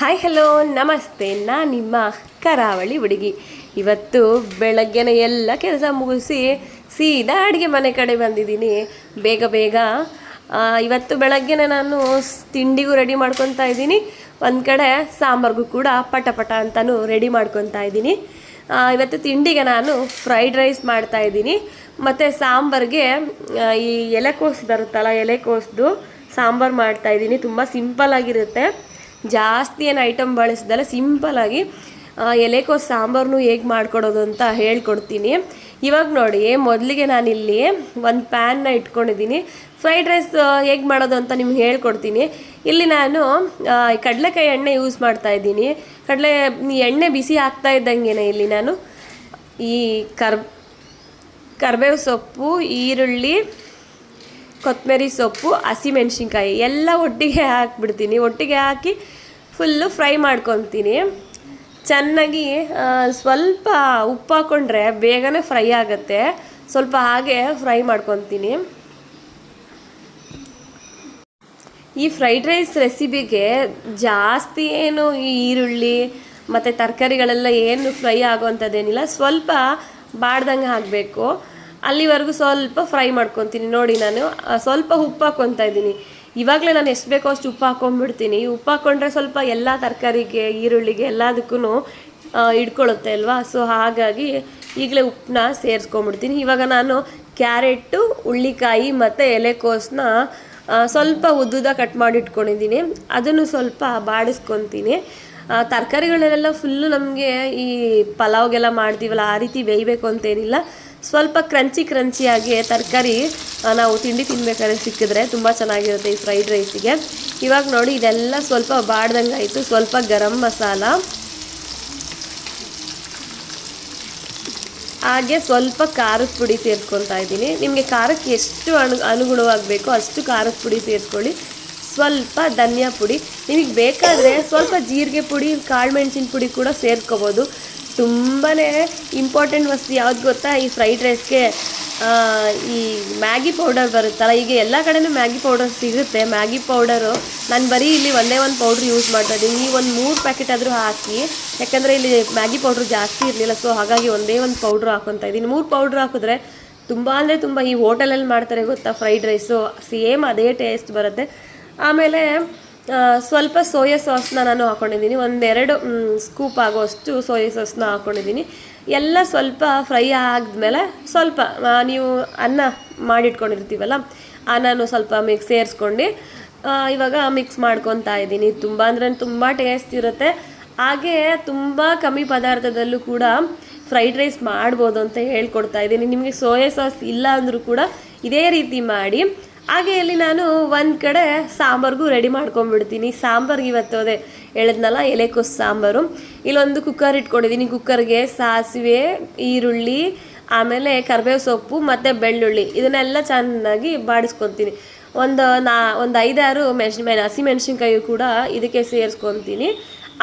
Hi hello ನಮಸ್ತೆ. ನಾನು ನಿಮ್ಮ ಕರಾವಳಿ ಹುಡುಗಿ. ಇವತ್ತು ಬೆಳಗ್ಗೆನೆ ಎಲ್ಲ ಕೆಲಸ ಮುಗಿಸಿ ಸೀದಾ ಅಡುಗೆ ಮನೆ ಕಡೆ ಬಂದಿದ್ದೀನಿ. ಬೇಗ ಬೇಗ ಇವತ್ತು ಬೆಳಗ್ಗೆನೆ ನಾನು ತಿಂಡಿಗೂ ರೆಡಿ ಮಾಡ್ಕೊತಾ ಇದ್ದೀನಿ. ಒಂದು ಕಡೆ ಸಾಂಬಾರಿಗೂ ಕೂಡ ಪಟ ಪಟ ಅಂತಲೂ ರೆಡಿ ಮಾಡ್ಕೊತಾ ಇದ್ದೀನಿ. ಇವತ್ತು ತಿಂಡಿಗೆ ನಾನು ಫ್ರೈಡ್ ರೈಸ್ ಮಾಡ್ತಾ ಇದ್ದೀನಿ. ಮತ್ತು ಸಾಂಬಾರ್ಗೆ ಈ ಎಲೆಕೋಸು ಬರುತ್ತಲ್ಲ ಎಲೆಕೋಸ್ದು ಸಾಂಬಾರು ಮಾಡ್ತಾ ಇದ್ದೀನಿ. ತುಂಬ ಸಿಂಪಲ್ ಆಗಿರುತ್ತೆ. ಜಾಸ್ತಿ ಏನು ಐಟಮ್ ಬಳಸ್ದಲ್ಲ ಸಿಂಪಲಾಗಿ ಎಲೆಕೋಸು ಸಾಂಬಾರನ್ನು ಹೇಗೆ ಮಾಡ್ಕೊಡೋದು ಅಂತ ಹೇಳ್ಕೊಡ್ತೀನಿ. ಇವಾಗ ನೋಡಿ, ಮೊದಲಿಗೆ ನಾನಿಲ್ಲಿ ಒಂದು ಪ್ಯಾನ್ನ ಇಟ್ಕೊಂಡಿದ್ದೀನಿ. ಫ್ರೈಡ್ ರೈಸ್ ಹೇಗೆ ಮಾಡೋದು ಅಂತ ನಿಮ್ಗೆ ಹೇಳ್ಕೊಡ್ತೀನಿ. ಇಲ್ಲಿ ನಾನು ಕಡಲೆಕಾಯಿ ಎಣ್ಣೆ ಯೂಸ್ ಮಾಡ್ತಾ ಇದ್ದೀನಿ. ಕಡಲೆ ಎಣ್ಣೆ ಬಿಸಿ ಆಗ್ತಾ ಇದ್ದಂಗೆನೆ ಇಲ್ಲಿ ನಾನು. ಈ ಕರ್, ಕರ್ಬೇವು ಸೊಪ್ಪು, ಈರುಳ್ಳಿ ಕೊತ್ತಂಬರಿ ಸೊಪ್ಪು, ಹಸಿಮೆಣ್ಸಿನ್ಕಾಯಿ ಎಲ್ಲ ಒಟ್ಟಿಗೆ ಹಾಕ್ಬಿಡ್ತೀನಿ. ಒಟ್ಟಿಗೆ ಹಾಕಿ ಫುಲ್ಲು ಫ್ರೈ ಮಾಡ್ಕೊತೀನಿ. ಚೆನ್ನಾಗಿ ಸ್ವಲ್ಪ ಉಪ್ಪು ಹಾಕ್ಕೊಂಡ್ರೆ ಬೇಗನೆ ಫ್ರೈ ಆಗುತ್ತೆ. ಸ್ವಲ್ಪ ಹಾಗೆ ಫ್ರೈ ಮಾಡ್ಕೊತೀನಿ. ಈ ಫ್ರೈಡ್ ರೈಸ್ ರೆಸಿಪಿಗೆ ಜಾಸ್ತಿ ಏನು ಈರುಳ್ಳಿ ಮತ್ತು ತರಕಾರಿಗಳೆಲ್ಲ ಏನು ಫ್ರೈ ಆಗೋವಂಥದ್ದೇನಿಲ್ಲ. ಸ್ವಲ್ಪ ಬಾಡ್ದಂಗೆ ಹಾಕಬೇಕು. ಅಲ್ಲಿವರೆಗೂ ಸ್ವಲ್ಪ ಫ್ರೈ ಮಾಡ್ಕೊತೀನಿ. ನೋಡಿ ನಾನು ಸ್ವಲ್ಪ ಉಪ್ಪು ಹಾಕ್ಕೊತಾ ಇದ್ದೀನಿ. ಇವಾಗಲೇ ನಾನು ಎಷ್ಟು ಬೇಕೋ ಅಷ್ಟು ಉಪ್ಪು ಹಾಕೊಂಡ್ಬಿಡ್ತೀನಿ ಉಪ್ಪು ಹಾಕ್ಕೊಂಡ್ರೆ ಸ್ವಲ್ಪ ಎಲ್ಲ ತರಕಾರಿಗೆ, ಈರುಳ್ಳಿಗೆ ಎಲ್ಲದಕ್ಕೂ ಹಿಡ್ಕೊಳ್ಳುತ್ತೆ ಅಲ್ವಾ? ಸೊ ಹಾಗಾಗಿ ಈಗಲೇ ಉಪ್ಪನ್ನ ಸೇರಿಸ್ಕೊಂಡ್ಬಿಡ್ತೀನಿ. ಇವಾಗ ನಾನು ಕ್ಯಾರೆಟು ಹುಳ್ಳಿಕಾಯಿ ಮತ್ತು ಎಲೆಕೋಸನ್ನ ಸ್ವಲ್ಪ ಉದ್ದುದ ಕಟ್ ಮಾಡಿ ಇಟ್ಕೊಂಡಿದ್ದೀನಿ ಅದನ್ನು ಸ್ವಲ್ಪ ಬಾಡಿಸ್ಕೊತೀನಿ. ತರಕಾರಿಗಳನ್ನೆಲ್ಲ ಫುಲ್ಲು ನಮಗೆ ಈ ಪಲಾವ್ಗೆಲ್ಲ ಮಾಡ್ತೀವಲ್ಲ, ಆ ರೀತಿ ಬೇಯಬೇಕು ಅಂತೇನಿಲ್ಲ ಸ್ವಲ್ಪ ಕ್ರಂಚಿ ಕ್ರಂಚಿಯಾಗಿ ತರಕಾರಿ ನಾವು ತಿಂಡಿ ತಿನ್ಬೇಕಾದ್ರೆ ಸಿಕ್ಕಿದ್ರೆ ತುಂಬ ಚೆನ್ನಾಗಿರುತ್ತೆ ಈ ಫ್ರೈಡ್ ರೈಸಿಗೆ ಇವಾಗ ನೋಡಿ, ಇದೆಲ್ಲ ಸ್ವಲ್ಪ ಬಾಡ್ದಂಗೆ ಆಯಿತು. ಸ್ವಲ್ಪ ಗರಂ ಮಸಾಲ. ಹಾಗೆ ಸ್ವಲ್ಪ ಖಾರದ ಪುಡಿ ಸೇರಿಸ್ಕೊತಾ ಇದ್ದೀನಿ. ನಿಮಗೆ ಖಾರಕ್ಕೆ ಎಷ್ಟು ಅನು ಅನುಗುಣವಾಗಬೇಕು ಅಷ್ಟು ಖಾರದ ಪುಡಿ ಸೇರಿಸ್ಕೊಳ್ಳಿ ಸ್ವಲ್ಪ ಧನಿಯಾ ಪುಡಿ. ನಿಮಗೆ ಬೇಕಾದರೆ ಸ್ವಲ್ಪ ಜೀರಿಗೆ ಪುಡಿ, ಕಾಳು ಮೆಣಸಿನ ಪುಡಿ ಕೂಡ ಸೇರ್ಕೋಬೋದು. ತುಂಬಾ ಇಂಪಾರ್ಟೆಂಟ್ ವಸ್ತು. ಯಾವ್ದು ಗೊತ್ತಾ? ಈ ಫ್ರೈಡ್ ರೈಸ್ಗೆ ಈ ಮ್ಯಾಗಿ ಪೌಡರ್ ಬರುತ್ತಲ್ಲ, ಈಗ ಎಲ್ಲ ಕಡೆಯೂ ಮ್ಯಾಗಿ ಪೌಡರ್ ಸಿಗುತ್ತೆ. ಮ್ಯಾಗಿ ಪೌಡರು ನಾನು ಬರೀ ಇಲ್ಲಿ ಒಂದೇ ಒಂದು ಪೌಡ್ರ್ ಯೂಸ್ ಮಾಡ್ತಾ ಇದ್ದೀನಿ. ನೀವು ಒಂದು ಮೂರು ಪ್ಯಾಕೆಟ್ ಆದರೂ ಹಾಕಿ, ಯಾಕಂದರೆ ಇಲ್ಲಿ ಮ್ಯಾಗಿ ಪೌಡ್ರ್ ಜಾಸ್ತಿ ಇರಲಿಲ್ಲ ಸೊ ಹಾಗಾಗಿ ಒಂದೇ ಒಂದು ಪೌಡ್ರ್ ಹಾಕೊತಾ ಇದ್ದೀನಿ. ಮೂರು ಪೌಡ್ರ್ ಹಾಕಿದ್ರೆ ತುಂಬ ಅಂದರೆ ತುಂಬ ಈ ಹೋಟೆಲಲ್ಲಿ ಮಾಡ್ತಾರೆ ಗೊತ್ತಾ ಫ್ರೈಡ್ ರೈಸು ಸೇಮ್ ಅದೇ ಟೇಸ್ಟ್ ಬರುತ್ತೆ. ಆಮೇಲೆ ಸ್ವಲ್ಪ ಸೋಯಾ ಸಾಸ್ನ ನಾನು ಹಾಕ್ಕೊಂಡಿದ್ದೀನಿ ಒಂದೆರಡು ಸ್ಕೂಪ್ ಆಗೋಷ್ಟು ಸೋಯಾ ಸಾಸ್ನ ಹಾಕ್ಕೊಂಡಿದ್ದೀನಿ ಎಲ್ಲ ಸ್ವಲ್ಪ ಫ್ರೈ ಆದಮೇಲೆ ಸ್ವಲ್ಪ ನೀವು ಅನ್ನ ಮಾಡಿಟ್ಕೊಂಡಿರ್ತೀವಲ್ಲ, ಅನ್ನನೂ ಸ್ವಲ್ಪ ಮಿಕ್ಸ್ ಸೇರಿಸ್ಕೊಂಡು ಇವಾಗ ಮಿಕ್ಸ್ ಮಾಡ್ಕೊತಾ ಇದ್ದೀನಿ. ತುಂಬ ಅಂದ್ರೆ ತುಂಬ ಟೇಸ್ಟ್ ಇರುತ್ತೆ. ಹಾಗೆ ತುಂಬ ಕಮ್ಮಿ ಪದಾರ್ಥದಲ್ಲೂ ಕೂಡ ಫ್ರೈಡ್ ರೈಸ್ ಮಾಡ್ಬೋದು ಅಂತ ಹೇಳ್ಕೊಡ್ತಾ ಇದ್ದೀನಿ. ನಿಮಗೆ ಸೋಯಾ ಸಾಸ್ ಇಲ್ಲ ಅಂದರೂ ಕೂಡ ಇದೇ ರೀತಿ ಮಾಡಿ ಹಾಗೆ ಇಲ್ಲಿ ನಾನು ಒಂದು ಕಡೆ ಸಾಂಬಾರ್ಗೂ ರೆಡಿ ಮಾಡ್ಕೊಂಡ್ಬಿಡ್ತೀನಿ. ಸಾಂಬಾರ್ಗೆ ಇವತ್ತು ಅದೇ ಹೇಳಿದ್ನಲ್ಲ ಎಲೆಕೋಸು ಸಾಂಬಾರು. ಇಲ್ಲೊಂದು ಕುಕ್ಕರ್ ಇಟ್ಕೊಂಡಿದ್ದೀನಿ ಕುಕ್ಕರ್ಗೆ ಸಾಸಿವೆ, ಈರುಳ್ಳಿ, ಆಮೇಲೆ ಕರಿಬೇವು ಸೊಪ್ಪು ಮತ್ತು ಬೆಳ್ಳುಳ್ಳಿ. ಇದನ್ನೆಲ್ಲ ಚೆನ್ನಾಗಿ ಬಾಡಿಸ್ಕೊತೀನಿ. ಒಂದು, ನಾ, ಒಂದು ಐದಾರು ಮೆಣಸಿನ ಹಸಿ ಹಸಿಮೆಣ್ಸಿನ್ಕಾಯಿ ಕೂಡ ಇದಕ್ಕೆ ಸೇರಿಸ್ಕೊತೀನಿ.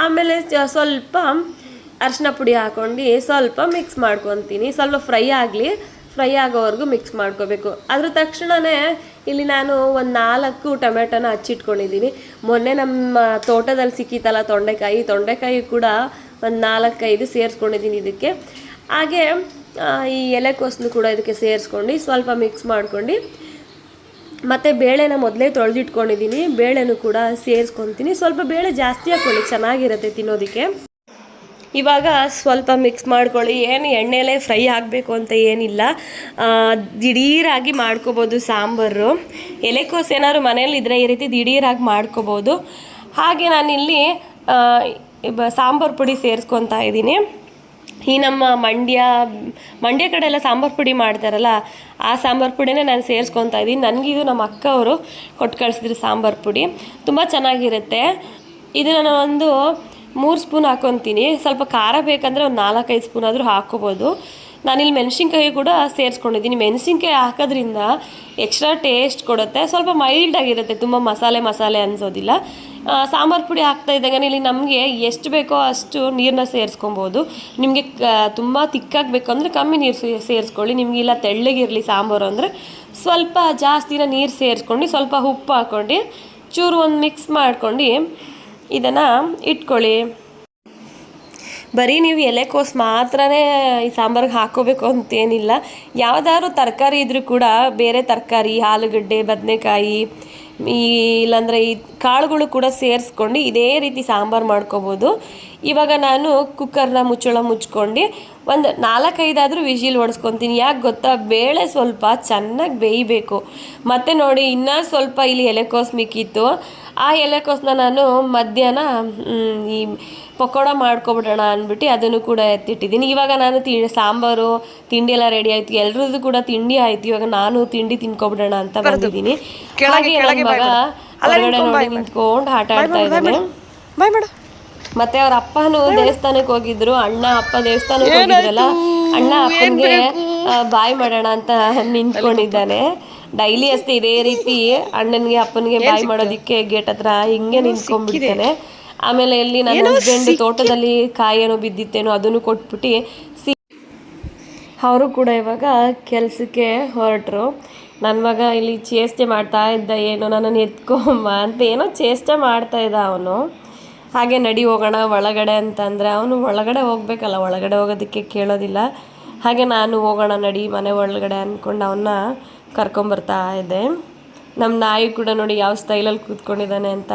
ಆಮೇಲೆ ಸ್ವಲ್ಪ ಅರಿಶಿನ ಪುಡಿ ಹಾಕೊಂಡು ಸ್ವಲ್ಪ ಮಿಕ್ಸ್ ಮಾಡ್ಕೊತೀನಿ. ಸ್ವಲ್ಪ ಫ್ರೈ ಆಗಲಿ. ಫ್ರೈ ಆಗೋವರೆಗೂ ಮಿಕ್ಸ್ ಮಾಡ್ಕೋಬೇಕು. ಅದ್ರ ತಕ್ಷಣವೇ ಇಲ್ಲಿ ನಾನು ಒಂದು ನಾಲ್ಕು ಟೊಮೆಟೊನ ಹಚ್ಚಿಟ್ಕೊಂಡಿದ್ದೀನಿ. ಮೊನ್ನೆ ನಮ್ಮ ತೋಟದಲ್ಲಿ ಸಿಕ್ಕಿತ್ತಲ್ಲ ತೊಂಡೆಕಾಯಿ ತೊಂಡೆಕಾಯಿ ಕೂಡ ಒಂದು ನಾಲ್ಕೈದು ಸೇರಿಸ್ಕೊಂಡಿದ್ದೀನಿ ಇದಕ್ಕೆ. ಹಾಗೆ ಈ ಎಲೆಕೋಸನ್ನು ಕೂಡ ಇದಕ್ಕೆ ಸೇರಿಸ್ಕೊಂಡು ಸ್ವಲ್ಪ ಮಿಕ್ಸ್ ಮಾಡ್ಕೊಂಡು ಮತ್ತು ಬೇಳೆನ ಮೊದಲೇ ತೊಳೆದಿಟ್ಕೊಂಡಿದ್ದೀನಿ. ಬೇಳೆನೂ ಕೂಡ ಸೇರಿಸ್ಕೊತೀನಿ. ಸ್ವಲ್ಪ ಬೇಳೆ ಜಾಸ್ತಿ ಹಾಕ್ಕೊಳ್ಳಿ, ಚೆನ್ನಾಗಿರುತ್ತೆ ತಿನ್ನೋದಕ್ಕೆ. ಇವಾಗ ಸ್ವಲ್ಪ ಮಿಕ್ಸ್ ಮಾಡ್ಕೊಳ್ಳಿ. ಏನು ಎಣ್ಣೆಲೇ ಫ್ರೈ ಆಗಬೇಕು ಅಂತ ಏನಿಲ್ಲ. ದಿಢೀರಾಗಿ ಮಾಡ್ಕೋಬೋದು ಸಾಂಬಾರು. ಎಲೆಕೋಸು ಏನಾದ್ರು ಮನೇಲಿ ಇದ್ದರೆ ಈ ರೀತಿ ದಿಢೀರಾಗಿ ಮಾಡ್ಕೋಬೋದು. ಹಾಗೆ ನಾನಿಲ್ಲಿ ಸಾಂಬಾರು ಪುಡಿ ಸೇರಿಸ್ಕೊತಾ ಇದ್ದೀನಿ. ಈ ನಮ್ಮ ಮಂಡ್ಯ ಮಂಡ್ಯ ಕಡೆ ಎಲ್ಲ ಸಾಂಬಾರು ಪುಡಿ ಮಾಡ್ತಾರಲ್ಲ, ಆ ಸಾಂಬಾರು ಪುಡಿನೇ ನಾನು ಸೇರಿಸ್ಕೊತಾ ಇದ್ದೀನಿ. ನನಗಿದು ನಮ್ಮ ಅಕ್ಕ ಅವರು ಕೊಟ್ಟು ಕಳಿಸಿದ್ರು ಸಾಂಬಾರು ಪುಡಿ. ತುಂಬ ಚೆನ್ನಾಗಿರುತ್ತೆ. ಇದು ನಾನು ಒಂದು ಮೂರು ಸ್ಪೂನ್ ಹಾಕೊತೀನಿ. ಸ್ವಲ್ಪ ಖಾರ ಬೇಕಂದರೆ ಒಂದು ನಾಲ್ಕೈದು ಸ್ಪೂನ್ ಆದರೂ ಹಾಕ್ಕೋಬೋದು. ನಾನಿಲ್ಲಿ ಮೆಣಸಿನ್ಕಾಯಿ ಕೂಡ ಸೇರಿಸ್ಕೊಂಡಿದ್ದೀನಿ. ಮೆಣಸಿನ್ಕಾಯಿ ಹಾಕೋದ್ರಿಂದ ಎಕ್ಸ್ಟ್ರಾ ಟೇಸ್ಟ್ ಕೊಡುತ್ತೆ. ಸ್ವಲ್ಪ ಮೈಲ್ಡ್ ಆಗಿರುತ್ತೆ. ತುಂಬ ಮಸಾಲೆ ಮಸಾಲೆ ಅನಿಸೋದಿಲ್ಲ. ಸಾಂಬಾರು ಪುಡಿ ಹಾಕ್ತಾ ಇದ್ದಾಗ ಇಲ್ಲಿ ನಮಗೆ ಎಷ್ಟು ಬೇಕೋ ಅಷ್ಟು ನೀರನ್ನ ಸೇರಿಸ್ಕೊಬೋದು. ನಿಮಗೆ ತುಂಬ ತಿಕ್ಕಾಗಬೇಕು ಅಂದರೆ ಕಮ್ಮಿ ನೀರು ಸೇರಿಸ್ಕೊಳ್ಳಿ. ನಿಮಗೆ ಇಲ್ಲ ತೆಳ್ಳಗಿರಲಿ ಸಾಂಬಾರು ಅಂದರೆ ಸ್ವಲ್ಪ ಜಾಸ್ತಿನ ನೀರು ಸೇರಿಸ್ಕೊಂಡು ಸ್ವಲ್ಪ ಉಪ್ಪು ಹಾಕ್ಕೊಂಡು ಚೂರು ಒಂದು ಮಿಕ್ಸ್ ಮಾಡ್ಕೊಂಡು ಇದನ್ನು ಇಟ್ಕೊಳ್ಳಿ. ಬರೀ ನೀವು ಎಲೆಕೋಸು ಮಾತ್ರನೇ ಈ ಸಾಂಬಾರಿಗೆ ಹಾಕೋಬೇಕು ಅಂತೇನಿಲ್ಲ. ಯಾವುದಾದ್ರು ತರಕಾರಿ ಇದ್ದರೂ ಕೂಡ ಬೇರೆ ತರಕಾರಿ, ಆಲೂಗಡ್ಡೆ, ಬದನೆಕಾಯಿ, ಈ ಇಲ್ಲಾಂದರೆ ಈ ಕಾಳುಗಳು ಕೂಡ ಸೇರಿಸ್ಕೊಂಡು ಇದೇ ರೀತಿ ಸಾಂಬಾರು ಮಾಡ್ಕೋಬೋದು. ಇವಾಗ ನಾನು ಕುಕ್ಕರ್ನ ಮುಚ್ಚಳ ಮುಚ್ಕೊಂಡು ಒಂದು ನಾಲ್ಕೈದಾದರೂ ವಿಜಿಲ್ ಹೊಡೆಸ್ಕೊತೀನಿ ಯಾಕೆ ಗೊತ್ತಾ? ಬೇಳೆ ಸ್ವಲ್ಪ ಚೆನ್ನಾಗಿ ಬೇಯಬೇಕು. ಮತ್ತು ನೋಡಿ, ಇನ್ನೂ ಸ್ವಲ್ಪ ಇಲ್ಲಿ ಎಲೆಕೋಸು ಮಿಕ್ಕಿತ್ತು. ಆ ಎಲೆಕೋಸನ್ನ ನಾನು ಮಧ್ಯಾಹ್ನ ಈ ಪಕೋಡ ಮಾಡ್ಕೊಬಿಡೋಣ ಅಂದ್ಬಿಟ್ಟು ಅದನ್ನು ಕೂಡ ಎತ್ತಿಟ್ಟಿದ್ದೀನಿ. ಇವಾಗ ನಾನು ತಿ ಸಾಂಬಾರು ತಿಂಡಿ ಎಲ್ಲ ರೆಡಿ ಆಯ್ತು. ಎಲ್ರದ್ದು ಕೂಡ ತಿಂಡಿ ಆಯ್ತು. ಇವಾಗ ನಾನು ತಿಂಡಿ ತಿನ್ಕೊಬಿಡೋಣ ಅಂತ ಬಂದಿದ್ದೀನಿ. ಹಾಗೆ ನನ್ನ ಮಗ ಹೊರಗಡೆ ನೋಡಿ ನಿಂತ್ಕೊಂಡು ಆಟ ಆಡ್ತಾ ಇದ್ದಾನೆ. ಮತ್ತೆ ಅವ್ರ ಅಪ್ಪನು ದೇವಸ್ಥಾನಕ್ಕೆ ಹೋಗಿದ್ರು. ಅಣ್ಣ ಅಪ್ಪ ದೇವಸ್ಥಾನಕ್ಕೆ ಹೋಗಿದ್ರಲ್ಲ? ಅಣ್ಣ ಅಪ್ಪನಿಗೆ ಬಾಯ್ ಮಾಡೋಣ ಅಂತ ನಿಂತ್ಕೊಂಡಿದ್ದಾನೆ. ಡೈಲಿ ಅಷ್ಟೇ ಇದೇ ರೀತಿ ಅಣ್ಣನಿಗೆ ಅಪ್ಪನಿಗೆ ಬಾಯ್ ಮಾಡೋದಿಕ್ಕೆ ಗೇಟ್ ಹತ್ರ ಹಿಂಗೆ ನಿಂತ್ಕೊಂಡ್ಬಿಡ್ತೇನೆ. ಆಮೇಲೆ ಇಲ್ಲಿ ನನ್ನ ಹಸ್ಬೆಂಡ್ ತೋಟದಲ್ಲಿ ಕಾಯೇನೋ ಬಿದ್ದಿತ್ತೇನೋ ಅದನ್ನು ಕೊಟ್ಬಿಟ್ಟು ಸಿ ಅವರು ಕೂಡ ಇವಾಗ ಕೆಲಸಕ್ಕೆ ಹೊರಟರು. ನನ್ನ ಮಗ ಇಲ್ಲಿ ಚೇಷ್ಟೆ ಮಾಡ್ತಾ ಇದ್ದ ಏನೋ ನನ್ನನ್ನು ಎತ್ಕೊಂಬ ಅಂತ ಏನೋ ಚೇಷ್ಟೆ ಮಾಡ್ತಾ ಇದ್ದ ಅವನು. ಹಾಗೆ ನಡಿ ಹೋಗೋಣ ಒಳಗಡೆ ಅಂತಂದರೆ ಅವನು ಒಳಗಡೆ ಹೋಗ್ಬೇಕಲ್ಲ ಒಳಗಡೆ ಹೋಗೋದಕ್ಕೆ ಕೇಳೋದಿಲ್ಲ. ಹಾಗೆ ನಾನು ಹೋಗೋಣ ನಡಿ ಮನೆ ಒಳಗಡೆ ಅಂದ್ಕೊಂಡು ಅವನ್ನ ಕರ್ಕೊಂಬರ್ತಾ ಇದ್ದೆ ನಮ್ಮ ನಾಯಿ ಕೂಡ ನೋಡಿ ಯಾವ ಸ್ಟೈಲಲ್ಲಿ ಕೂತ್ಕೊಂಡಿದ್ದಾನೆ ಅಂತ.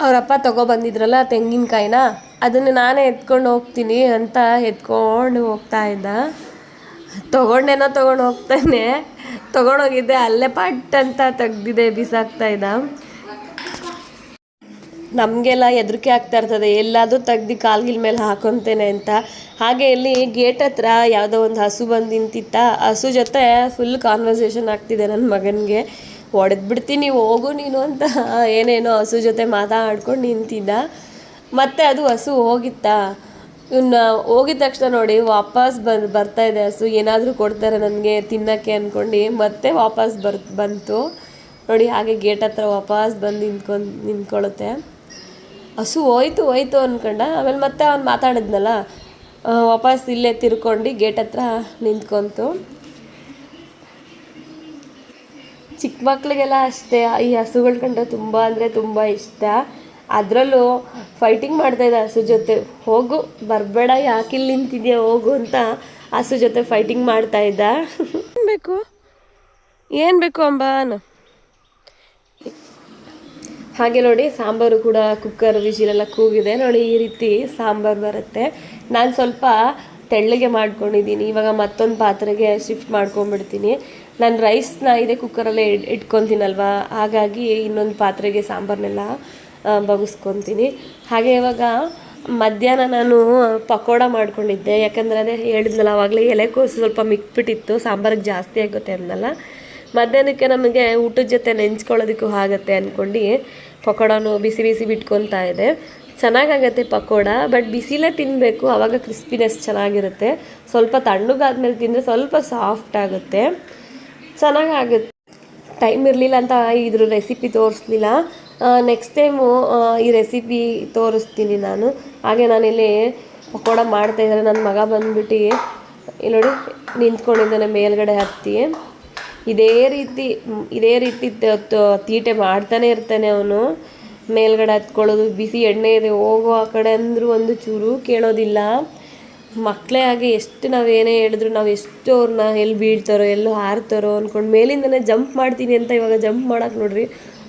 ಅವರಪ್ಪ ತಗೊಬಂದಿದ್ರಲ್ಲ ತೆಂಗಿನಕಾಯಿನ? ಅದನ್ನು ನಾನೇ ಎತ್ಕೊಂಡು ಹೋಗ್ತೀನಿ ಅಂತ ಎತ್ಕೊಂಡು ಹೋಗ್ತಾ ಇದ್ದ. ತೊಗೊಂಡೇನೋ ತೊಗೊಂಡು ಹೋಗ್ತಾನೆ. ತೊಗೊಂಡೋಗಿದ್ದೆ ಅಲ್ಲೇ ಪಟ್ ಅಂತ ತೆಗ್ದಿದೆ, ಬಿಸಾಕ್ತಾ ಇದ್ದ. ನಮಗೆಲ್ಲ ಹೆದರಿಕೆ ಆಗ್ತಾ ಇರ್ತದೆ, ಎಲ್ಲಾದರೂ ತೆಗ್ದು ಕಾಲ್ಗಿಲ್ ಮೇಲೆ ಹಾಕೊತೇನೆ ಅಂತ. ಹಾಗೆ ಇಲ್ಲಿ ಗೇಟ್ ಹತ್ರ ಯಾವುದೋ ಒಂದು ಹಸು ಬಂದು ನಿಂತಿತ್ತ ಹಸು ಜೊತೆ ಫುಲ್ ಕಾನ್ವರ್ಸೇಷನ್ ಆಗ್ತಿದೆ ನನ್ನ ಮಗನಿಗೆ. ಹೊಡೆದ್ಬಿಡ್ತೀನಿ ಹೋಗು ನೀನು ಅಂತ ಏನೇನೋ ಹಸು ಜೊತೆ ಮಾತಾಡ್ಕೊಂಡು ನಿಂತಿದ್ದ. ಮತ್ತೆ ಅದು ಹಸು ಹೋಗಿತ್ತಾ. ಇವನ್ನ ಹೋಗಿದ ತಕ್ಷಣ ನೋಡಿ ವಾಪಸ್ ಬಂದು, ಬರ್ತಾ ಇದೆ ಹಸು. ಏನಾದರೂ ಕೊಡ್ತಾರೆ ನನಗೆ ತಿನ್ನೋಕ್ಕೆ ಅಂದ್ಕೊಂಡು ಮತ್ತೆ ವಾಪಸ್ ಬರ್, ಬಂತು. ನೋಡಿ ಹಾಗೆ ಗೇಟ್ ಹತ್ರ ವಾಪಸ್ ಬಂದು ನಿಂತ್ಕೊಂಡು, ನಿಂತ್ಕೊಳ್ಳುತ್ತೆ. ಹಸು ಹೋಯ್ತು ಹೋಯ್ತು ಅಂದ್ಕೊಂಡ ಆಮೇಲೆ ಮತ್ತೆ ಅವ್ನು ಮಾತಾಡಿದ್ನಲ್ಲ ವಾಪಸ್ ಇಲ್ಲೇ ತಿರ್ಕೊಂಡು ಗೇಟ್ ಹತ್ರ ನಿಂತ್ಕೊಂತು. ಚಿಕ್ಕ ಮಕ್ಳಿಗೆಲ್ಲ ಅಷ್ಟೇ, ಈ ಹಸುಗಳ ಕಂಡ್ರೆ ತುಂಬ ಅಂದರೆ ತುಂಬ ಇಷ್ಟ. ಅದರಲ್ಲೂ ಫೈಟಿಂಗ್ ಮಾಡ್ತಾ ಇದ್ದ ಹಸು ಜೊತೆ. ಹೋಗು, ಬರಬೇಡ ಯಾಕಿಲ್ಲಿ ನಿಂತಿದ್ಯಾ, ಹೋಗು ಅಂತ ಹಸು ಜೊತೆ ಫೈಟಿಂಗ್ ಮಾಡ್ತಾ ಇದ್ದ. ಏನ್ ಬೇಕು? ಏನು ಬೇಕು ಅಂಬಾನು? ಹಾಗೆ ನೋಡಿ, ಸಾಂಬಾರು ಕೂಡ ಕುಕ್ಕರ್ ವಿಜಿಲೆಲ್ಲ ಕೂಗಿದೆ. ನೋಡಿ, ಈ ರೀತಿ ಸಾಂಬಾರು ಬರುತ್ತೆ. ನಾನು ಸ್ವಲ್ಪ ತೆಳ್ಳಗೆ ಮಾಡ್ಕೊಂಡಿದ್ದೀನಿ. ಇವಾಗ ಮತ್ತೊಂದು ಪಾತ್ರೆಗೆ ಶಿಫ್ಟ್ ಮಾಡ್ಕೊಂಡ್ಬಿಡ್ತೀನಿ. ನಾನು ರೈಸ್ನ ಇದೆ ಕುಕ್ಕರಲ್ಲೇ ಇಡ್, ಇಟ್ಕೊತೀನಲ್ವ? ಹಾಗಾಗಿ ಇನ್ನೊಂದು ಪಾತ್ರೆಗೆ ಸಾಂಬಾರನ್ನೆಲ್ಲ ಬಗ್ಸ್ಕೊತೀನಿ. ಹಾಗೆ ಇವಾಗ ಮಧ್ಯಾಹ್ನ ನಾನು ಪಕೋಡ ಮಾಡ್ಕೊಂಡಿದ್ದೆ. ಯಾಕಂದರೆ ಅದೇ ಹೇಳಿದ್ನಲ್ಲ ಆವಾಗಲೇ ಎಲೆಕೋಸು ಸ್ವಲ್ಪ ಮಿಕ್ಬಿಟ್ಟಿತ್ತು. ಸಾಂಬಾರಿಗೆ ಜಾಸ್ತಿ ಆಗುತ್ತೆ ಅಂದಲ್ಲ ಮಧ್ಯಾಹ್ನಕ್ಕೆ ನಮಗೆ ಊಟದ ಜೊತೆ ನೆಂಚ್ಕೊಳ್ಳೋದಕ್ಕೂ ಆಗುತ್ತೆ ಅಂದ್ಕೊಂಡು ಪಕೋಡನು ಬಿಸಿ ಬಿಸಿ ಬಿಟ್ಕೊತಾ ಇದೆ. ಚೆನ್ನಾಗಾಗತ್ತೆ ಪಕೋಡ, ಬಟ್ ಬಿಸಿಲೇ ತಿನ್ನಬೇಕು ಆವಾಗ ಕ್ರಿಸ್ಪಿನೆಸ್ ಚೆನ್ನಾಗಿರುತ್ತೆ. ಸ್ವಲ್ಪ ತಣ್ಣಗಾದ್ಮೇಲೆ ತಿಂದರೆ ಸ್ವಲ್ಪ ಸಾಫ್ಟ್ ಆಗುತ್ತೆ. ಚೆನ್ನಾಗಾಗುತ್ತೆ. ಟೈಮ್ ಇರಲಿಲ್ಲ ಅಂತ ಇದ್ರ ರೆಸಿಪಿ ತೋರಿಸ್ಲಿಲ್ಲ. ನೆಕ್ಸ್ಟ್ ಟೈಮು ಈ ರೆಸಿಪಿ ತೋರಿಸ್ತೀನಿ ನಾನು. ಹಾಗೆ ನಾನಿಲ್ಲಿ ಪಕೋಡ ಮಾಡ್ತಾಯಿದ್ದಾರೆ ನನ್ನ ಮಗ ಬಂದ್ಬಿಟ್ಟು ಇಲ್ಲಿ ನೋಡಿ, ನಿಂತ್ಕೊಂಡಿದ್ದಾನೆ ಮೇಲ್ಗಡೆ ಹತ್ತಿ. ಇದೇ ರೀತಿ ಇದೇ ರೀತಿ ತೀಟೆ ಮಾಡ್ತಾನೆ ಇರ್ತಾನೆ ಅವನು. ಮೇಲ್ಗಡೆ ಹತ್ಕೊಳ್ಳೋದು, ಬಿಸಿ ಎಣ್ಣೆ ಇದೆ, ಹೋಗೋ ಆ ಕಡೆ ಅಂದರೂ ಒಂದು ಚೂರು ಕೇಳೋದಿಲ್ಲ. ಮಕ್ಕಳೇ ಆಗಿ ಎಷ್ಟು ಏನೇ ಹೇಳಿದ್ರು, ನಾವು ಎಷ್ಟು ಅವ್ರನ್ನ ಎಲ್ಲಿ ಬೀಳ್ತಾರೋ, ಎಲ್ಲೋ ಹಾರ್ತಾರೋ ಅಂದ್ಕೊಂಡು ಮೇಲಿಂದನೇ ಜಂಪ್ ಮಾಡ್ತೀನಿ ಅಂತ ಇವಾಗ ಜಂಪ್ ಮಾಡೋಕೆ ನೋಡ್ರಿ,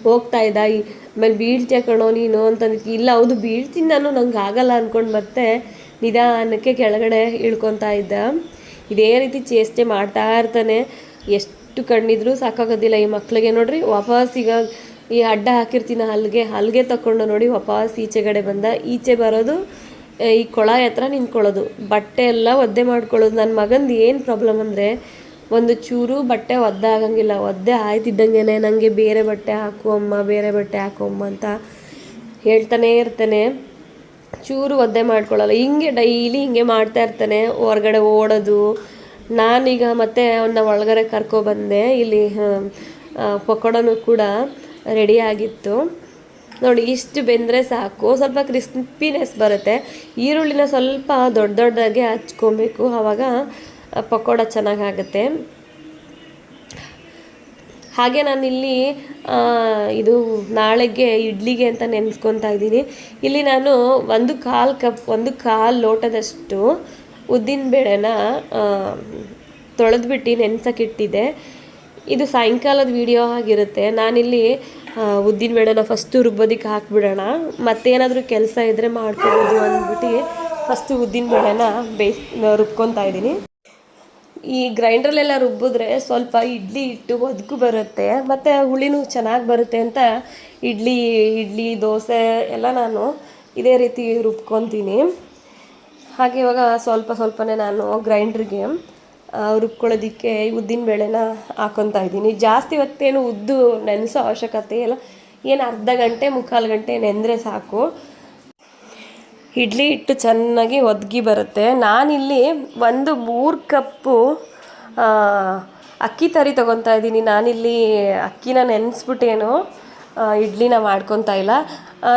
ಹೋಗ್ತಾ ಇದ್ದ. ಆಮೇಲೆ ಬೀಳ್ತೀಯ ಕಣೋ ನೀನು ಅಂತಂದಿಕ್ಕೆ ಇಲ್ಲ ಹೌದು ಬೀಳ್ತೀನಿ ನಾನು, ನಂಗೆ ಆಗಲ್ಲ ಅಂದ್ಕೊಂಡು ಮತ್ತೆ ನಿಧಾನಕ್ಕೆ ಕೆಳಗಡೆ ಇಳ್ಕೊತಾ ಇದ್ದ. ಇದೇ ರೀತಿ ಚೇಷ್ಟೆ ಮಾಡ್ತಾ ಇರ್ತಾನೆ. ಎಷ್ಟು ಕಣ್ಣಿದ್ರು ಸಾಕಾಗೋದಿಲ್ಲ ಈ ಮಕ್ಳಿಗೆ ನೋಡ್ರಿ, ವಾಪಸ್ ಈಗ ಈ ಅಡ್ಡ ಹಾಕಿರ್ತೀನಿ ಹಲ್ಗೆ ಹಲ್ಗೆ ತಕೊಂಡು ನೋಡಿ ವಾಪಸ್ ಈಚೆಗಡೆ ಬಂದ, ಈಚೆ ಬರೋದು ಈ ಕೊಳ ಹತ್ರ ನಿಂತ್ಕೊಳ್ಳೋದು. ಬಟ್ಟೆ ಎಲ್ಲ ಒದ್ದೆ ಮಾಡ್ಕೊಳ್ಳೋದು. ನನ್ನ ಮಗಂದು ಏನು ಪ್ರಾಬ್ಲಮ್ ಅಂದರೆ, ಒಂದು ಚೂರು ಬಟ್ಟೆ ಒದ್ದೆ ಆಗಂಗಿಲ್ಲ. ಒದ್ದೆ ಆಯ್ತಿದ್ದಂಗೆ ನನಗೆ ಬೇರೆ ಬಟ್ಟೆ ಹಾಕು ಅಮ್ಮ, ಬೇರೆ ಬಟ್ಟೆ ಹಾಕು ಅಮ್ಮ ಅಂತ ಹೇಳ್ತಾನೆ ಇರ್ತಾನೆ. ಚೂರು ಒದ್ದೆ ಮಾಡ್ಕೊಳ್ಳಲ್ಲ. ಹಿಂಗೆ ಡೈಲಿ ಹಿಂಗೆ ಮಾಡ್ತಾ ಇರ್ತಾನೆ. ಹೊರಗಡೆ ಓಡೋದು ನಾನೀಗ ಮತ್ತೆ ಅವನ್ನ ಒಳಗಡೆ ಕರ್ಕೊಬಂದೆ ಇಲ್ಲಿ ಪಕೋಡನೂ ಕೂಡ ರೆಡಿ ಆಗಿತ್ತು. ನೋಡಿ, ಇಷ್ಟು ಬೆಂದರೆ ಸಾಕು. ಸ್ವಲ್ಪ ಕ್ರಿಸ್ಪಿನೆಸ್ ಬರುತ್ತೆ. ಈರುಳ್ಳಿನ ಸ್ವಲ್ಪ ದೊಡ್ಡ ದೊಡ್ಡದಾಗೆ ಹಚ್ಕೊಬೇಕು. ಆವಾಗ ಪಕೋಡ ಚೆನ್ನಾಗಾಗುತ್ತೆ. ಹಾಗೆ ನಾನಿಲ್ಲಿ ಇಲ್ಲಿ ಇದು ನಾಳೆಗೆ ಇಡ್ಲಿಗೆ ಅಂತ ನೆನೆಸ್ಕೊತಾ ಇದ್ದೀನಿ. ಇಲ್ಲಿ ನಾನು ಒಂದು ಕಾಲು ಕಪ್, ಒಂದು ಕಾಲು ಲೋಟದಷ್ಟು ಉದ್ದಿನಬೇಳೆನ ತೊಳೆದ್ಬಿಟ್ಟು ನೆನ್ಸೋಕ್ಕಿಟ್ಟಿದ್ದೆ. ಇದು ಸಾಯಂಕಾಲದ ವಿಡಿಯೋ ಆಗಿರುತ್ತೆ. ನಾನಿಲ್ಲಿ ಉದ್ದಿನ ಬೇಳೆನ ಫಸ್ಟು ರುಬ್ಬೋದಕ್ಕೆ ಹಾಕ್ಬಿಡೋಣ. ಮತ್ತೇನಾದರೂ ಕೆಲಸ ಇದ್ದರೆ ಮಾಡ್ಕೋಬೋದು ಅಂದ್ಬಿಟ್ಟು ಫಸ್ಟು ಉದ್ದಿನ ಬೇಳೆನ ಬೇಯಿಸ್ ರುಬ್ಕೊತಾ ಇದ್ದೀನಿ. ಈ ಗ್ರೈಂಡ್ರಲ್ಲೆಲ್ಲ ರುಬ್ಬಿದ್ರೆ ಸ್ವಲ್ಪ ಇಡ್ಲಿ ಹಿಟ್ಟು ಒದಗು ಬರುತ್ತೆ. ಮತ್ತು ಹುಳಿನೂ ಚೆನ್ನಾಗಿ ಬರುತ್ತೆ ಅಂತ ಇಡ್ಲಿ ಇಡ್ಲಿ, ದೋಸೆ ಎಲ್ಲ ನಾನು ಇದೇ ರೀತಿ ರುಬ್ಕೊತೀನಿ. ಹಾಗೆ ಇವಾಗ ಸ್ವಲ್ಪ ಸ್ವಲ್ಪನೇ ನಾನು ಗ್ರೈಂಡ್ರಿಗೆ ರುಬ್ಕೊಳ್ಳೋದಕ್ಕೆ ಉದ್ದಿನ ಬೇಳೆನ ಹಾಕೊತಾ ಇದ್ದೀನಿ. ಜಾಸ್ತಿ ಹೊತ್ತೇನು ಉದ್ದು ನೆನೆಸೋ ಅವಶ್ಯಕತೆ ಇಲ್ಲ. ಏನು ಅರ್ಧ ಗಂಟೆ, ಮುಕ್ಕಾಲು ಗಂಟೆ ನೆಂದರೆ ಸಾಕು. ಇಡ್ಲಿ ಹಿಟ್ಟು ಚೆನ್ನಾಗಿ ಒದಗಿ ಬರುತ್ತೆ. ನಾನಿಲ್ಲಿ ಒಂದು ಮೂರು ಕಪ್ಪು ಅಕ್ಕಿ ತರಿ ತೊಗೊತಾ ಇದ್ದೀನಿ. ನಾನಿಲ್ಲಿ ಅಕ್ಕಿನ ನೆನೆಸ್ಬಿಟ್ಟೇನು ಇಡ್ಲಿನ ಮಾಡ್ಕೊತಾ ಇಲ್ಲ.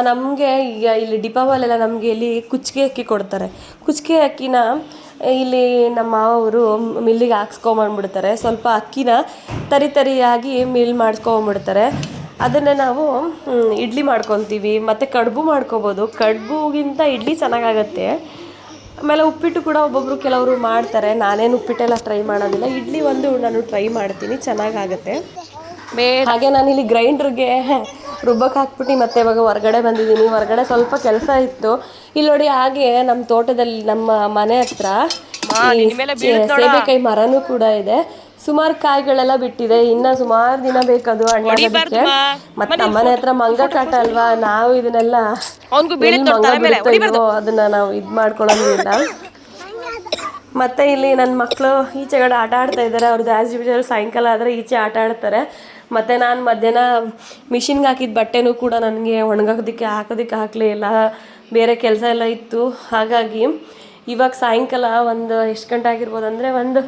ನಮಗೆ ಈಗ ಇಲ್ಲಿ ಡಿಪಾವಲೆಲ್ಲ ನಮಗೆ ಇಲ್ಲಿ ಕುಚ್ಗೆ ಅಕ್ಕಿ ಕೊಡ್ತಾರೆ. ಕುಚ್ಗೆ ಅಕ್ಕಿನ ಇಲ್ಲಿ ನಮ್ಮ ಮಾವರು ಮಿಲ್ಲಿಗೆ ಹಾಕ್ಸ್ಕೊಂಬಂದ್ಬಿಡ್ತಾರೆ. ಸ್ವಲ್ಪ ಅಕ್ಕಿನ ತರಿ ತರಿಯಾಗಿ ಮಿಲ್ ಮಾಡಿಸ್ಕೊಂಬಿಡ್ತಾರೆ ಅದನ್ನೇ ನಾವು ಇಡ್ಲಿ ಮಾಡ್ಕೊತೀವಿ ಮತ್ತು ಕಡುಬು ಮಾಡ್ಕೊಬೋದು. ಕಡುಬುಗಿಂತ ಇಡ್ಲಿ ಚೆನ್ನಾಗಾಗತ್ತೆ. ಆಮೇಲೆ ಉಪ್ಪಿಟ್ಟು ಕೂಡ ಒಬ್ಬೊಬ್ಬರು ಕೆಲವರು ಮಾಡ್ತಾರೆ. ನಾನೇನು ಉಪ್ಪಿಟ್ಟೆಲ್ಲ ಟ್ರೈ ಮಾಡೋದಿಲ್ಲ. ಇಡ್ಲಿ ಒಂದು ನಾನು ಟ್ರೈ ಮಾಡ್ತೀನಿ. ಚೆನ್ನಾಗಾಗತ್ತೆ. ಬೇ ನಾನು ಇಲ್ಲಿ ಗ್ರೈಂಡ್ರಿಗೆ ರುಬ್ಬಕ್ಕೆ ಹಾಕ್ಬಿಟ್ಟು ಮತ್ತೆ ಇವಾಗ ಹೊರಗಡೆ ಬಂದಿದ್ದೀನಿ. ಹೊರಗಡೆ ಸ್ವಲ್ಪ ಕೆಲಸ ಇತ್ತು. ಇಲ್ಲಿ ನೋಡಿ ಹಾಗೆ ನಮ್ಮ ತೋಟದಲ್ಲಿ ನಮ್ಮ ಮನೆ ಹತ್ರ ಸೇಬೆಕಾಯಿ ಮರನೂ ಕೂಡ ಇದೆ. ಸುಮಾರು ಕಾಯಿಗಳೆಲ್ಲ ಬಿಟ್ಟಿದೆ. ಇನ್ನ ಸುಮಾರು ದಿನ ಬೇಕದು ಹಣ್ಣಾಗೋದಕ್ಕೆ ಮತ್ತೆ ನಮ್ಮನೆ ಹತ್ರ ಮಂಗ ಕಾಟ ಅಲ್ವಾ? ನಾವು ಇದನ್ನೆಲ್ಲ ಅದನ್ನ ನಾವು ಇದ್ ಮಾಡ್ಕೊಳ್ಳೋದಿಲ್ಲ ಮತ್ತೆ ಇಲ್ಲಿ ನನ್ನ ಮಕ್ಕಳು ಈಚೆಗಡೆ ಆಟ ಆಡ್ತಾ ಇದ್ದಾರೆ ಅವ್ರದ್ದು ಆಸ್ ಯೂಶುವಲ್ ಸಾಯಂಕಾಲ ಆದರೆ ಈಚೆ ಆಟ ಆಡ್ತಾರೆ. ಮತ್ತು ನಾನು ಮಧ್ಯಾಹ್ನ ಮಿಷಿನ್ಗೆ ಹಾಕಿದ ಬಟ್ಟೆನೂ ಕೂಡ ನನಗೆ ಒಣಗೋದಕ್ಕೆ ಹಾಕೋದಕ್ಕೆ ಹಾಕಲೇ ಇಲ್ಲ. ಬೇರೆ ಕೆಲಸ ಎಲ್ಲ ಇತ್ತು. ಹಾಗಾಗಿ ಇವಾಗ ಸಾಯಂಕಾಲ ಒಂದು ಎಷ್ಟು ಗಂಟೆ ಆಗಿರ್ಬೋದು ಅಂದರೆ ಒಂದು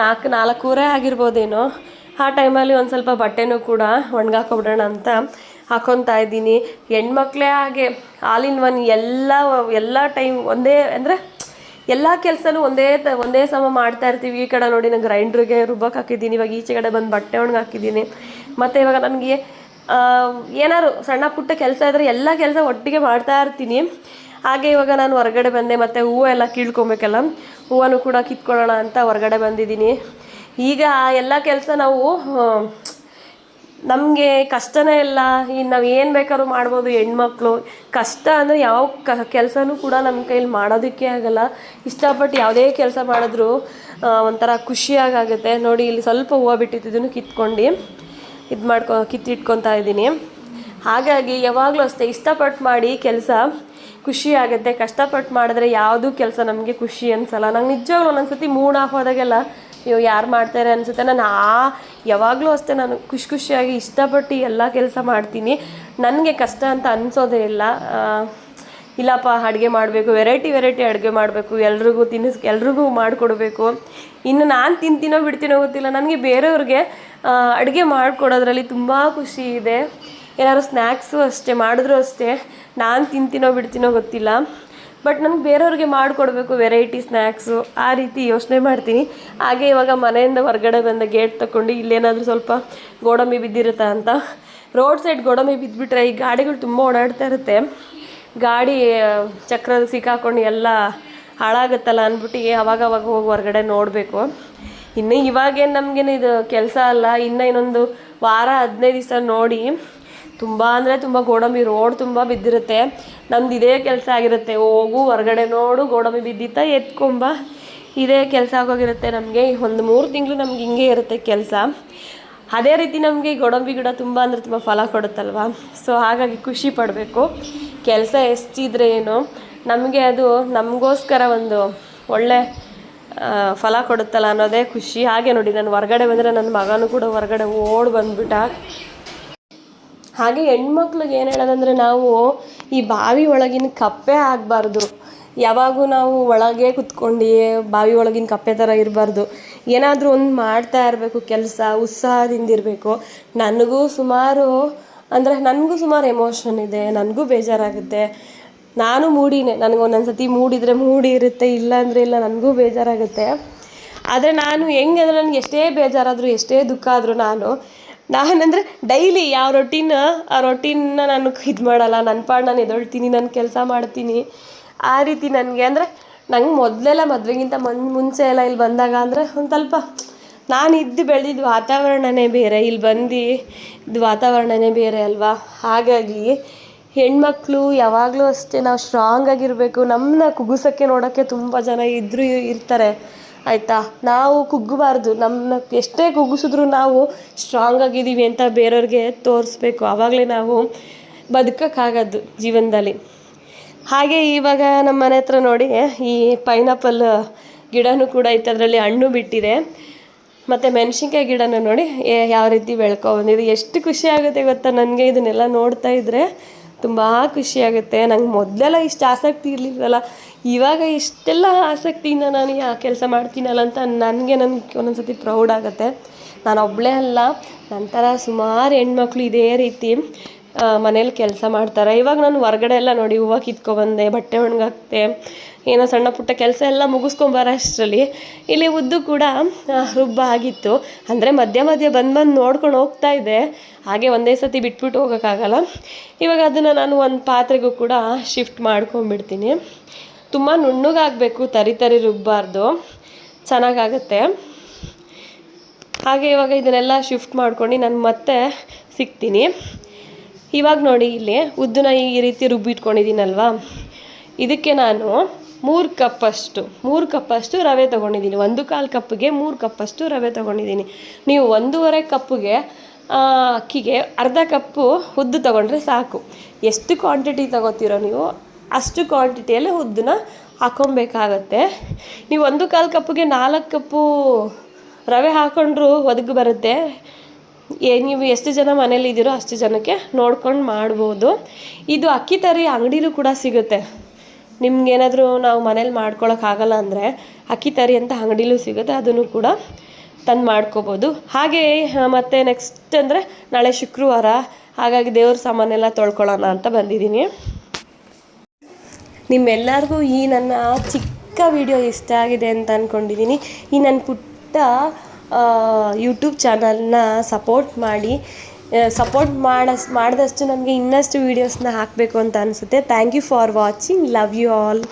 ನಾಲ್ಕು, ನಾಲ್ಕೂವರೆ ಆಗಿರ್ಬೋದೇನೋ. ಆ ಟೈಮಲ್ಲಿ ಒಂದು ಸ್ವಲ್ಪ ಬಟ್ಟೆನೂ ಕೂಡ ಒಣಗಾಕೊಬಿಡೋಣ ಅಂತ ಹಾಕೊತಾ ಇದ್ದೀನಿ. ಹೆಣ್ಮಕ್ಳೇ ಹಾಗೆ ಆಲ್ ಇನ್ ಒನ್ ಎಲ್ಲ ಎಲ್ಲ ಟೈಮ್ ಒಂದೇ ಅಂದರೆ ಎಲ್ಲ ಕೆಲಸನೂ ಒಂದೇ ಒಂದೇ ಸಮ ಮಾಡ್ತಾ ಇರ್ತೀವಿ. ಈ ಕಡೆ ನೋಡಿ ನಾನು ಗ್ರೈಂಡ್ರಿಗೆ ರುಬ್ಬಕ್ಕೆ ಹಾಕಿದ್ದೀನಿ. ಇವಾಗ ಈಚೆ ಕಡೆ ಬಂದು ಬಟ್ಟೆ ಒಣಗಿ ಹಾಕಿದ್ದೀನಿ. ಮತ್ತು ಇವಾಗ ನನಗೆ ಏನಾದ್ರು ಸಣ್ಣ ಪುಟ್ಟ ಕೆಲಸ ಇದ್ದರೆ ಎಲ್ಲ ಕೆಲಸ ಒಟ್ಟಿಗೆ ಮಾಡ್ತಾ ಇರ್ತೀನಿ. ಹಾಗೆ ಇವಾಗ ನಾನು ಹೊರಗಡೆ ಬಂದೆ. ಮತ್ತು ಹೂವು ಎಲ್ಲ ಕೀಳ್ಕೊಬೇಕಲ್ಲ. ಹೂವನ್ನು ಕೂಡ ಕಿತ್ಕೊಳ್ಳೋಣ ಅಂತ ಹೊರಗಡೆ ಬಂದಿದ್ದೀನಿ. ಈಗ ಎಲ್ಲ ಕೆಲಸ ನಾವು ನಮಗೆ ಕಷ್ಟನೇ ಇಲ್ಲ. ಇನ್ನು ನಾವು ಏನು ಬೇಕಾದ್ರೂ ಮಾಡ್ಬೋದು ಹೆಣ್ಮಕ್ಳು. ಕಷ್ಟ ಅಂದರೆ ಯಾವ ಕ, ಕೆಲಸನೂ ಕೂಡ ನಮ್ಮ ಕೈಲಿ ಮಾಡೋದಕ್ಕೆ ಆಗಲ್ಲ. ಇಷ್ಟಪಟ್ಟು ಯಾವುದೇ ಕೆಲಸ ಮಾಡಿದ್ರೂ ಒಂಥರ ಖುಷಿಯಾಗುತ್ತೆ ನೋಡಿ, ಇಲ್ಲಿ ಸ್ವಲ್ಪ ಹೂವು ಬಿಟ್ಟಿದ್ದನ್ನು ಕಿತ್ಕೊಂಡು, ಇದು ಮಾಡ್ಕೊ, ಕಿತ್ತಿಟ್ಕೊತಾ ಇದ್ದೀನಿ. ಹಾಗಾಗಿ ಯಾವಾಗಲೂ ಅಷ್ಟೇ ಇಷ್ಟಪಟ್ಟು ಮಾಡಿ ಕೆಲಸ ಖುಷಿ ಆಗುತ್ತೆ. ಕಷ್ಟಪಟ್ಟು ಮಾಡಿದ್ರೆ ಯಾವುದೂ ಕೆಲಸ ನಮಗೆ ಖುಷಿ ಅನ್ಸಲ್ಲ. ನಂಗೆ ನಿಜವಾಗ್ಲೂ ಸರ್ತಿ ಮೂಡ್ ಆಫ್ ಆದಾಗೆಲ್ಲ ಅಯ್ಯೋ, ಯಾರು ಮಾಡ್ತಾರೆ ಅನಿಸುತ್ತೆ. ನಾನು ಆ, ಯಾವಾಗಲೂ ಅಷ್ಟೇ ನಾನು ಖುಷಿ ಖುಷಿಯಾಗಿ ಇಷ್ಟಪಟ್ಟು ಎಲ್ಲ ಕೆಲಸ ಮಾಡ್ತೀನಿ. ನನಗೆ ಕಷ್ಟ ಅಂತ ಅನಿಸೋದೇ ಇಲ್ಲ. ಇಲ್ಲಪ್ಪ, ಅಡುಗೆ ಮಾಡಬೇಕು. ವೆರೈಟಿ ವೆರೈಟಿ ಅಡುಗೆ ಮಾಡಬೇಕು. ಎಲ್ರಿಗೂ ತಿನ್ನಿಸ್, ಎಲ್ರಿಗೂ ಮಾಡಿಕೊಡ್ಬೇಕು. ಇನ್ನು ನಾನು ತಿಂತೀನೋ ಬಿಡ್ತೀನೋ ಗೊತ್ತಿಲ್ಲ. ನನಗೆ ಬೇರೆಯವ್ರಿಗೆ ಅಡುಗೆ ಮಾಡಿಕೊಡೋದ್ರಲ್ಲಿ ತುಂಬ ಖುಷಿ ಇದೆ. ಏನಾದ್ರು ಸ್ನ್ಯಾಕ್ಸು ಅಷ್ಟೇ, ಮಾಡಿದ್ರು ಅಷ್ಟೇ. ನಾನು ತಿಂತೀನೋ ಬಿಡ್ತೀನೋ ಗೊತ್ತಿಲ್ಲ. ಬಟ್ ನನಗೆ ಬೇರೆಯವ್ರಿಗೆ ಮಾಡಿಕೊಡ್ಬೇಕು ವೆರೈಟಿ ಸ್ನ್ಯಾಕ್ಸು ಆ ರೀತಿ ಯೋಚನೆ ಮಾಡ್ತೀನಿ. ಹಾಗೆ ಇವಾಗ ಮನೆಯಿಂದ ಹೊರಗಡೆ ಬಂದ ಗೇಟ್ ತಗೊಂಡು ಇಲ್ಲೇನಾದರೂ ಸ್ವಲ್ಪ ಗೋಡಂಬಿ ಬಿದ್ದಿರುತ್ತಾ ಅಂತ. ರೋಡ್ ಸೈಡ್ ಗೋಡಂಬಿ ಬಿದ್ದುಬಿಟ್ರೆ ಈ ಗಾಡಿಗಳು ತುಂಬ ಓಡಾಡ್ತಾ ಇರುತ್ತೆ. ಗಾಡಿ, ಚಕ್ರದ ಚಕ್ರ ಸಿಕ್ಕಾಕೊಂಡು ಎಲ್ಲ ಹಾಳಾಗುತ್ತಲ್ಲ ಅಂದ್ಬಿಟ್ಟು ಅವಾಗ ಅವಾಗ ಹೋಗಿ ಹೊರಗಡೆ ನೋಡಬೇಕು. ಇನ್ನು ಇವಾಗೇನು ನಮಗೇನು ಇದು ಕೆಲಸ ಅಲ್ಲ, ಇನ್ನು ಇನ್ನೊಂದು ವಾರ, ಹದಿನೈದು ದಿವಸ ನೋಡಿ ತುಂಬ ಅಂದರೆ ತುಂಬ ಗೋಡಂಬಿ ರೋಡ್ ತುಂಬ ಬಿದ್ದಿರುತ್ತೆ. ನಮ್ದು ಇದೇ ಕೆಲಸ ಆಗಿರುತ್ತೆ. ಹೋಗು, ಹೊರಗಡೆ ನೋಡು, ಗೋಡಂಬಿ ಬಿದ್ದಿತ್ತ ಎತ್ಕೊಂಬ. ಇದೇ ಕೆಲಸ ಆಗೋಗಿರುತ್ತೆ ನಮಗೆ. ಒಂದು ಮೂರು ತಿಂಗಳು ನಮ್ಗೆ ಹಿಂಗೆ ಇರುತ್ತೆ ಕೆಲಸ. ಅದೇ ರೀತಿ ನಮಗೆ ಗೋಡಂಬಿ ಗಿಡ ತುಂಬ ಅಂದರೆ ತುಂಬ ಫಲ ಕೊಡುತ್ತಲ್ವ? ಸೊ ಹಾಗಾಗಿ ಖುಷಿ ಪಡಬೇಕು. ಕೆಲಸ ಎಷ್ಟಿದ್ರೆ ಏನು? ನಮಗೆ ಅದು ನಮಗೋಸ್ಕರ ಒಂದು ಒಳ್ಳೆ ಫಲ ಕೊಡುತ್ತಲ್ಲ ಅನ್ನೋದೇ ಖುಷಿ. ಹಾಗೆ ನೋಡಿ, ನಾನು ಹೊರಗಡೆ ಬಂದರೆ ನನ್ನ ಮಗನೂ ಕೂಡ ಹೊರಗಡೆ ಓಡ್ ಬಂದ್ಬಿಟ್ಟ. ಹಾಗೆ ಹೆಣ್ಮಕ್ಳಿಗೆ ಏನು ಹೇಳೋದಂದರೆ ನಾವು ಈ ಬಾವಿ ಒಳಗಿನ ಕಪ್ಪೆ ಆಗಬಾರ್ದು. ಯಾವಾಗೂ ನಾವು ಒಳಗೆ ಕುತ್ಕೊಂಡು ಬಾವಿ ಒಳಗಿನ ಕಪ್ಪೆ ಥರ ಇರಬಾರ್ದು. ಏನಾದರೂ ಒಂದು ಮಾಡ್ತಾ ಇರಬೇಕು, ಕೆಲಸ, ಉತ್ಸಾಹದಿಂದ ಇರಬೇಕು. ನನಗೂ ಸುಮಾರು ಅಂದರೆ ನನಗೂ ಸುಮಾರು ಎಮೋಷನ್ ಇದೆ, ನನಗೂ ಬೇಜಾರಾಗುತ್ತೆ. ನಾನು ಮೂಡಿನೆ, ನನಗೆ ಒಂದೊಂದು ಸತಿ ಮೂಡಿದರೆ ಮೂಡಿ ಇರುತ್ತೆ, ಇಲ್ಲ ಅಂದರೆ ಇಲ್ಲ, ನನಗೂ ಬೇಜಾರಾಗುತ್ತೆ. ಆದರೆ ನಾನು ಹೆಂಗೆ ಅಂದರೆ ನನಗೆ ಎಷ್ಟೇ ಬೇಜಾರಾದರೂ, ಎಷ್ಟೇ ದುಃಖ ಆದರೂ ನಾನು ನಾನಂದರೆ ಡೈಲಿ ಯಾವ ರೊಟೀನ್ ಆ ರೊಟೀನ್ನ ನಾನು ಇದು ಮಾಡಲ್ಲ ನನ್ನ ಪಾಡು ನಾನು ಎದೊಳ್ತೀನಿ ನನ್ನ ಕೆಲಸ ಮಾಡ್ತೀನಿ. ಆ ರೀತಿ ನನಗೆ ಅಂದರೆ ನಂಗೆ ಮೊದಲೆಲ್ಲ ಮದುವೆಗಿಂತ ಮನ್, ಮುಂಚೆ ಎಲ್ಲ ಇಲ್ಲಿ ಬಂದಾಗ ಅಂದರೆ ಒಂದು ಸ್ವಲ್ಪ ನಾನು ಇದ್ದು ಬೆಳೆದಿದ್ದು ವಾತಾವರಣನೇ ಬೇರೆ ಇಲ್ಲಿ ಬಂದು ಇದು ವಾತಾವರಣನೇ ಬೇರೆ ಅಲ್ವಾ? ಹಾಗಾಗಿ ಹೆಣ್ಮಕ್ಳು ಯಾವಾಗಲೂ ಅಷ್ಟೇ ನಾವು ಸ್ಟ್ರಾಂಗ್ ಆಗಿರಬೇಕು. ನಮ್ಮನ್ನ ಕುಗ್ಗಿಸೋಕ್ಕೆ ನೋಡೋಕ್ಕೆ ತುಂಬ ಜನ ಇದ್ದರೂ ಇರ್ತಾರೆ. ಆಯಿತಾ? ನಾವು ಕುಗ್ಗಬಾರ್ದು. ನಮ್ಮನ್ನ ಎಷ್ಟೇ ಕುಗ್ಗಿಸಿದ್ರು ನಾವು ಸ್ಟ್ರಾಂಗ್ ಆಗಿದ್ದೀವಿ ಅಂತ ಬೇರೆಯವ್ರಿಗೆ ತೋರಿಸ್ಬೇಕು. ಆವಾಗಲೇ ನಾವು ಬದುಕೋಕ್ಕಾಗೋದು ಜೀವನದಲ್ಲಿ. ಹಾಗೆ ಇವಾಗ ನಮ್ಮ ಮನೆ ಹತ್ರ ನೋಡಿ, ಈ ಪೈನಾಪಲ್ ಗಿಡನೂ ಕೂಡ ಐತೆ ಅದರಲ್ಲಿ ಹಣ್ಣು ಬಿಟ್ಟಿದೆ. ಮತ್ತು ಮೆಣಸಿನ್ಕಾಯಿ ಗಿಡನೂ ನೋಡಿ ಯಾವ ರೀತಿ ಬೆಳ್ಕೊ ಬಂದಿದೆ. ಎಷ್ಟು ಖುಷಿ ಆಗುತ್ತೆ ಗೊತ್ತಾ? ನನಗೆ ಇದನ್ನೆಲ್ಲ ನೋಡ್ತಾ ಇದ್ದರೆ ತುಂಬ ಖುಷಿಯಾಗುತ್ತೆ. ನಂಗೆ ಮೊದಲೆಲ್ಲ ಇಷ್ಟು ಆಸಕ್ತಿ ಇರಲಿಲ್ವಲ್ಲ? ಇವಾಗ ಇಷ್ಟೆಲ್ಲ ಆಸಕ್ತಿಯಿಂದ ನಾನು ಯಾ ಕೆಲಸ ಮಾಡ್ತೀನಲ್ಲ ಅಂತ ನನಗೆ ನನಗೆ ಒಂದೊಂದು ಸತಿ ಪ್ರೌಡ್ ಆಗುತ್ತೆ. ನಾನು ಒಬ್ಬಳೇ ಅಲ್ಲ ನನ್ನ ಥರ ಸುಮಾರು ಹೆಣ್ಮಕ್ಳು ಇದೇ ರೀತಿ ಮನೇಲಿ ಕೆಲಸ ಮಾಡ್ತಾರೆ. ಇವಾಗ ನಾನು ಹೊರ್ಗಡೆ ಎಲ್ಲ ನೋಡಿ, ಹೂವು ಕಿತ್ಕೊಬಂದೆ, ಬಟ್ಟೆ ಒಣಗಾಕ್ತೆ, ಏನೋ ಸಣ್ಣ ಪುಟ್ಟ ಕೆಲಸ ಎಲ್ಲ ಮುಗಿಸ್ಕೊಂಬಾರ ಅಷ್ಟರಲ್ಲಿ. ಇಲ್ಲಿ ಉದ್ದು ಕೂಡ ರುಬ್ಬ ಆಗಿತ್ತು. ಅಂದರೆ ಮಧ್ಯ ಮಧ್ಯ ಬಂದು ಬಂದು ನೋಡ್ಕೊಂಡು ಹೋಗ್ತಾ ಇದ್ದೆ. ಹಾಗೆ ಒಂದೇ ಸತಿ ಬಿಟ್ಬಿಟ್ಟು ಹೋಗೋಕ್ಕಾಗಲ್ಲ. ಇವಾಗ ಅದನ್ನು ನಾನು ಒಂದು ಪಾತ್ರೆಗೂ ಕೂಡ ಶಿಫ್ಟ್ ಮಾಡ್ಕೊಂಬಿಡ್ತೀನಿ ತುಂಬ ನುಣ್ಣಗಾಗಬೇಕು, ತರಿ ತರಿ ರುಬ್ಬಾರ್ದು. ಚೆನ್ನಾಗಾಗತ್ತೆ. ಹಾಗೆ ಇವಾಗ ಇದನ್ನೆಲ್ಲ ಶಿಫ್ಟ್ ಮಾಡ್ಕೊಂಡು ನಾನು ಮತ್ತೆ ಸಿಗ್ತೀನಿ. ಇವಾಗ ನೋಡಿ ಇಲ್ಲಿ, ಉದ್ದನ್ನ ಈ ರೀತಿ ರುಬ್ಬಿಟ್ಕೊಂಡಿದ್ದೀನಲ್ವಾ? ಇದಕ್ಕೆ ನಾನು ಮೂರು ಕಪ್ಪಷ್ಟು ಮೂರು ಕಪ್ಪಷ್ಟು ರವೆ ತೊಗೊಂಡಿದ್ದೀನಿ. ಒಂದು ಕಾಲು ಕಪ್ಪಿಗೆ ಮೂರು ಕಪ್ಪಷ್ಟು ರವೆ ತೊಗೊಂಡಿದ್ದೀನಿ. ನೀವು ಒಂದೂವರೆ ಕಪ್ಪಿಗೆ ಅಕ್ಕಿಗೆ ಅರ್ಧ ಕಪ್ಪು ಉದ್ದು ತೊಗೊಂಡ್ರೆ ಸಾಕು. ಎಷ್ಟು ಕ್ವಾಂಟಿಟಿ ತೊಗೋತೀರೋ ನೀವು ಅಷ್ಟು ಕ್ವಾಂಟಿಟಿಯಲ್ಲಿ ಉದ್ದನ್ನ ಹಾಕೊಬೇಕಾಗತ್ತೆ ನೀವು ಒಂದು ಕಾಲು ಕಪ್ಪಿಗೆ ನಾಲ್ಕು ಕಪ್ಪು ರವೆ ಹಾಕೊಂಡ್ರು ಒದಗಿ ಬರುತ್ತೆ. ಏ, ನೀವು ಎಷ್ಟು ಜನ ಮನೇಲಿ ಇದ್ದೀರೋ ಅಷ್ಟು ಜನಕ್ಕೆ ನೋಡ್ಕೊಂಡು ಮಾಡ್ಬೋದು. ಇದು ಅಕ್ಕಿ ತರಿ ಅಂಗಡಿಲೂ ಕೂಡ ಸಿಗುತ್ತೆ. ನಿಮ್ಗೇನಾದರೂ ನಾವು ಮನೇಲಿ ಮಾಡ್ಕೊಳಕ್ಕಾಗಲ್ಲ ಅಂದರೆ ಅಕ್ಕಿ ತರಿ ಅಂತ ಅಂಗಡಿಲೂ ಸಿಗುತ್ತೆ, ಅದನ್ನು ಕೂಡ ತಂದು ಮಾಡ್ಕೋಬೋದು. ಹಾಗೆ ಮತ್ತು ನೆಕ್ಸ್ಟ್ ಅಂದರೆ ನಾಳೆ ಶುಕ್ರವಾರ. ಹಾಗಾಗಿ ದೇವ್ರ ಸಾಮಾನೆಲ್ಲ ತೊಳ್ಕೊಳ್ಳೋಣ ಅಂತ ಬಂದಿದ್ದೀನಿ. ನಿಮ್ಮೆಲ್ಲರಿಗೂ ಈ ನನ್ನ ಚಿಕ್ಕ ವಿಡಿಯೋ ಇಷ್ಟ ಆಗಿದೆ ಅಂತ ಅಂದ್ಕೊಂಡಿದ್ದೀನಿ ಈ ನನ್ನ ಪುಟ್ಟ ಯೂಟ್ಯೂಬ್ ಚಾನಲ್ನ ಸಪೋರ್ಟ್ ಮಾಡಿ ಸಪೋರ್ಟ್ ಮಾಡಸ್, ಮಾಡಿದಷ್ಟು ನನಗೆ ಇನ್ನಷ್ಟು ವೀಡಿಯೋಸ್ನ ಹಾಕಬೇಕು ಅಂತ ಅನಿಸುತ್ತೆ. Thank you for watching love you all